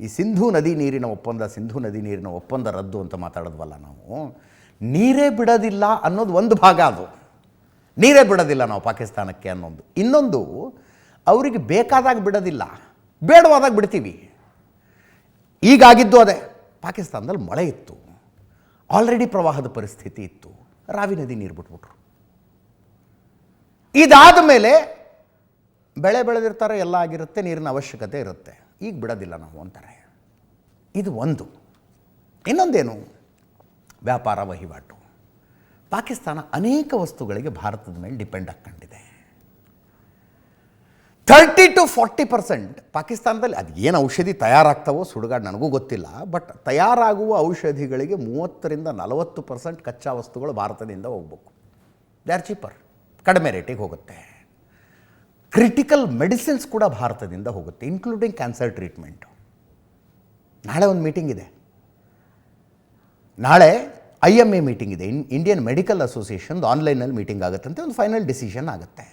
ಈ ಸಿಂಧೂ ನದಿ ನೀರಿನ ಒಪ್ಪಂದ, ಸಿಂಧೂ ನದಿ ನೀರಿನ ಒಪ್ಪಂದ ರದ್ದು ಅಂತ ಮಾತಾಡೋದ್ವಲ್ಲ ನಾವು? ನೀರೇ ಬಿಡೋದಿಲ್ಲ ಅನ್ನೋದು ಒಂದು ಭಾಗ ಅದು. ನೀರೇ ಬಿಡೋದಿಲ್ಲ ನಾವು ಪಾಕಿಸ್ತಾನಕ್ಕೆ ಅನ್ನೋದು. ಇನ್ನೊಂದು, ಅವರಿಗೆ ಬೇಕಾದಾಗ ಬಿಡೋದಿಲ್ಲ. ಬೇಡವಾದಾಗ ಬಿಡ್ತೀವಿ. ಈಗಾಗಿದ್ದು ಅದೇ. ಪಾಕಿಸ್ತಾನದಲ್ಲಿ ಮಳೆ ಇತ್ತು. ಆಲ್ರೆಡಿ ಪ್ರವಾಹದ ಪರಿಸ್ಥಿತಿ ಇತ್ತು. ರಾವಿ ನದಿ ನೀರು ಬಿಟ್ಬಿಟ್ರು. ಇದಾದ ಮೇಲೆ ಬೆಳೆ ಬೆಳೆದಿರ್ತಾರೆ, ಎಲ್ಲ ಆಗಿರುತ್ತೆ, ನೀರಿನ ಅವಶ್ಯಕತೆ ಇರುತ್ತೆ. ಈಗ ಬಿಡೋದಿಲ್ಲ ನಾವು ಅಂತಾರೆ. ಇದು ಒಂದು. ಇನ್ನೊಂದೇನು? ವ್ಯಾಪಾರ ವಹಿವಾಟು. ಪಾಕಿಸ್ತಾನ ಅನೇಕ ವಸ್ತುಗಳಿಗೆ ಭಾರತದ ಮೇಲೆ ಡಿಪೆಂಡ್ ಹಾಕ್ಕೊಂಡಿದೆ ಥರ್ಟಿ ಟು ಫಾರ್ಟಿ ಪರ್ಸೆಂಟ್ ಪಾಕಿಸ್ತಾನದಲ್ಲಿ ಅದು ಏನು ಔಷಧಿ ತಯಾರಾಗ್ತಾವೋ ಸುಡುಗಾಡು ನನಗೂ ಗೊತ್ತಿಲ್ಲ, ಬಟ್ ತಯಾರಾಗುವ ಔಷಧಿಗಳಿಗೆ ಮೂವತ್ತರಿಂದ ನಲವತ್ತು ಪರ್ಸೆಂಟ್ ಕಚ್ಚಾ ವಸ್ತುಗಳು ಭಾರತದಿಂದ ಹೋಗ್ಬೇಕು. ದೇ ಆರ್ ಚೀಪರ್ ಕಡಿಮೆ ರೇಟಿಗೆ ಹೋಗುತ್ತೆ. ಕ್ರಿಟಿಕಲ್ ಮೆಡಿಸಿನ್ಸ್ ಕೂಡ ಭಾರತದಿಂದ ಹೋಗುತ್ತೆ ಇನ್ಕ್ಲೂಡಿಂಗ್ ಕ್ಯಾನ್ಸರ್ ಟ್ರೀಟ್ಮೆಂಟು ನಾಳೆ ಒಂದು ಮೀಟಿಂಗ್ ಇದೆ. ನಾಳೆ ಐ ಎಂ ಎ ಮೀಟಿಂಗ್ ಇದೆ. ಇನ್ ಇಂಡಿಯನ್ ಮೆಡಿಕಲ್ ಅಸೋಸಿಯೇಷನ್ ಆನ್ಲೈನಲ್ಲಿ ಮೀಟಿಂಗ್ ಆಗುತ್ತಂತೆ, ಒಂದು ಫೈನಲ್ ಡಿಸಿಷನ್ ಆಗುತ್ತೆ.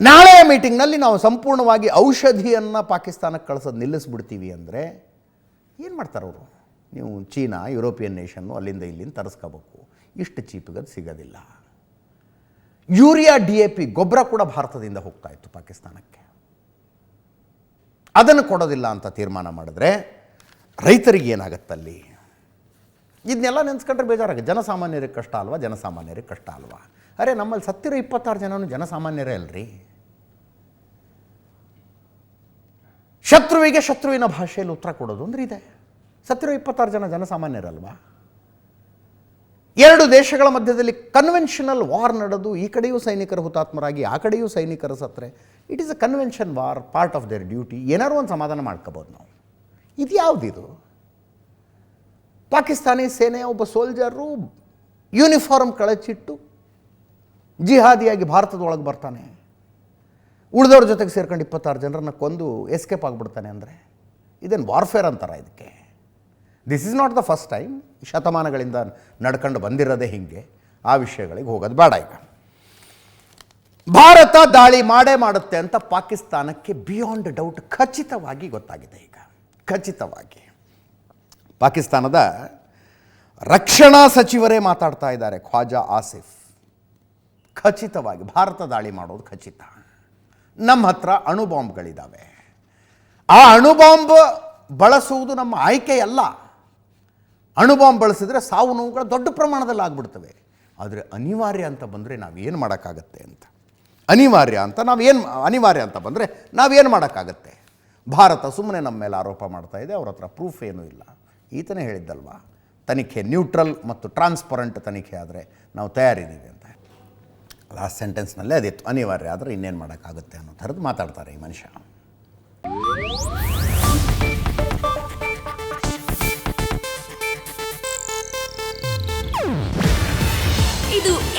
ನಾಳೆಯ ಮೀಟಿಂಗ್ನಲ್ಲಿ ನಾವು ಸಂಪೂರ್ಣವಾಗಿ ಔಷಧಿಯನ್ನು ಪಾಕಿಸ್ತಾನಕ್ಕೆ ಕಳಿಸೋದು ನಿಲ್ಲಿಸ್ಬಿಡ್ತೀವಿ ಅಂದರೆ ಏನು ಮಾಡ್ತಾರೆ ಅವರು? ನೀವು ಚೀನಾ, ಯುರೋಪಿಯನ್ ನೇಷನ್ನು ಅಲ್ಲಿಂದ ಇಲ್ಲಿಂದ ತರಿಸ್ಕೋಬೇಕು. ಇಷ್ಟು ಚೀಪಿಗೆ ಅದು ಸಿಗೋದಿಲ್ಲ. ಯೂರಿಯಾ ಡಿ ಎ ಪಿ ಗೊಬ್ಬರ ಕೂಡ ಭಾರತದಿಂದ ಹೋಗ್ತಾ ಇತ್ತು ಪಾಕಿಸ್ತಾನಕ್ಕೆ. ಅದನ್ನು ಕೊಡೋದಿಲ್ಲ ಅಂತ ತೀರ್ಮಾನ ಮಾಡಿದ್ರೆ ರೈತರಿಗೆ ಏನಾಗತ್ತಲ್ಲಿ ಇದನ್ನೆಲ್ಲ ನೆನೆಸ್ಕೊಂಡ್ರೆ ಬೇಜಾರಾಗುತ್ತೆ. ಜನಸಾಮಾನ್ಯರಿಗೆ ಕಷ್ಟ ಅಲ್ವಾ? ಜನಸಾಮಾನ್ಯರಿಗೆ ಕಷ್ಟ ಅಲ್ವಾ? ಅರೆ, ನಮ್ಮಲ್ಲಿ ಸತ್ತಿರೋ ಇಪ್ಪತ್ತಾರು ಜನನು ಜನಸಾಮಾನ್ಯರೇ ಅಲ್ರಿ? ಶತ್ರುವಿಗೆ ಶತ್ರುವಿನ ಭಾಷೆಯಲ್ಲಿ ಉತ್ತರ ಕೊಡೋದು ಅಂದ್ರೆ ಇದೆ. ಸತ್ತಿರೋ ಇಪ್ಪತ್ತಾರು ಜನ ಜನಸಾಮಾನ್ಯರಲ್ವಾ? ಎರಡು ದೇಶಗಳ ಮಧ್ಯದಲ್ಲಿ ಕನ್ವೆನ್ಷನಲ್ ವಾರ್ ನಡೆದು ಈ ಕಡೆಯೂ ಸೈನಿಕರು ಹುತಾತ್ಮರಾಗಿ, ಆ ಕಡೆಯೂ ಸೈನಿಕರು ಸತ್ತರೆ. It is a convention war part of their duty ಏನಾರು ಒಂದು ಸಮಾಧಾನ ಮಾಡ್ಕೋಬೋದು ನಾವು. ಇದು? ಯಾವುದಿದು ಪಾಕಿಸ್ತಾನಿ ಸೇನೆಯ ಒಬ್ಬ ಸೋಲ್ಜರು ಯೂನಿಫಾರ್ಮ್ ಕಳಚಿಟ್ಟು ಜಿಹಾದಿಯಾಗಿ ಭಾರತದೊಳಗೆ ಬರ್ತಾನೆ. ಉಳಿದವ್ರ ಜೊತೆಗೆ ಸೇರ್ಕೊಂಡು ಇಪ್ಪತ್ತಾರು ಜನರನ್ನ ಕೊಂದು ಎಸ್ಕೇಪ್ ಆಗಿಬಿಡ್ತಾನೆ ಅಂದರೆ. ಇದೇನು ವಾರ್ಫೇರ್ ಅಂತಾರೆ ಇದಕ್ಕೆ? This is not the first time ಶತಮಾನಗಳಿಂದ ನಡ್ಕೊಂಡು ಬಂದಿರೋದೇ ಹಿಂಗೆ. ಆ ವಿಷಯಗಳಿಗೆ ಹೋಗೋದು ಬೇಡ ಈಗ. ಭಾರತ ದಾಳಿ ಮಾಡೇ ಮಾಡುತ್ತೆ ಅಂತ ಪಾಕಿಸ್ತಾನಕ್ಕೆ ಬಿಯಾಂಡ್ ಡೌಟ್ ಖಚಿತವಾಗಿ ಗೊತ್ತಾಗಿದೆ ಈಗ. ಖಚಿತವಾಗಿ. ಪಾಕಿಸ್ತಾನದ ರಕ್ಷಣಾ ಸಚಿವರೇ ಮಾತಾಡ್ತಾ ಇದ್ದಾರೆ, ಖ್ವಾಜಾ ಆಸಿಫ್. ಖಚಿತವಾಗಿ ಭಾರತ ದಾಳಿ ಮಾಡೋದು ಖಚಿತ. ನಮ್ಮ ಹತ್ರ ಅಣುಬಾಂಬ್ಗಳಿದ್ದಾವೆ ಆ ಅಣುಬಾಂಬ್ ಬಳಸುವುದು ನಮ್ಮ ಆಯ್ಕೆಯಲ್ಲ. ಅಣುಬಾಂಬ್ ಬಳಸಿದ್ರೆ ಸಾವು ನೋವುಗಳು ದೊಡ್ಡ ಪ್ರಮಾಣದಲ್ಲಿ ಆಗ್ಬಿಡ್ತವೆ. ಆದರೆ ಅನಿವಾರ್ಯ ಅಂತ ಬಂದರೆ ನಾವೇನು ಮಾಡೋಕ್ಕಾಗತ್ತೆ ಅಂತ? ಅನಿವಾರ್ಯ ಅಂತ ನಾವೇನು ಅನಿವಾರ್ಯ ಅಂತ ಬಂದರೆ ನಾವೇನು ಮಾಡೋಕ್ಕಾಗತ್ತೆ? ಭಾರತ ಸುಮ್ಮನೆ ನಮ್ಮ ಮೇಲೆ ಆರೋಪ ಮಾಡ್ತಾ ಇದೆ, ಅವ್ರ ಹತ್ರ ಪ್ರೂಫ್ ಏನೂ ಇಲ್ಲ. ಈತನೇ ಹೇಳಿದ್ದಲ್ವಾ? ತನಿಖೆ ನ್ಯೂಟ್ರಲ್ ಮತ್ತು ಟ್ರಾನ್ಸ್ಪರೆಂಟ್ ತನಿಖೆ ಆದರೆ ನಾವು ತಯಾರಿದ್ದೀವಿ ಅಂತ. ಲಾಸ್ಟ್ ಸೆಂಟೆನ್ಸ್ನಲ್ಲೇ ಅದಿತ್ತು. ಅನಿವಾರ್ಯ ಆದರೆ ಇನ್ನೇನು ಮಾಡೋಕ್ಕಾಗುತ್ತೆ ಅನ್ನೋ ಥರದ್ದು ಮಾತಾಡ್ತಾರೆ ಈ ಮನುಷ್ಯ.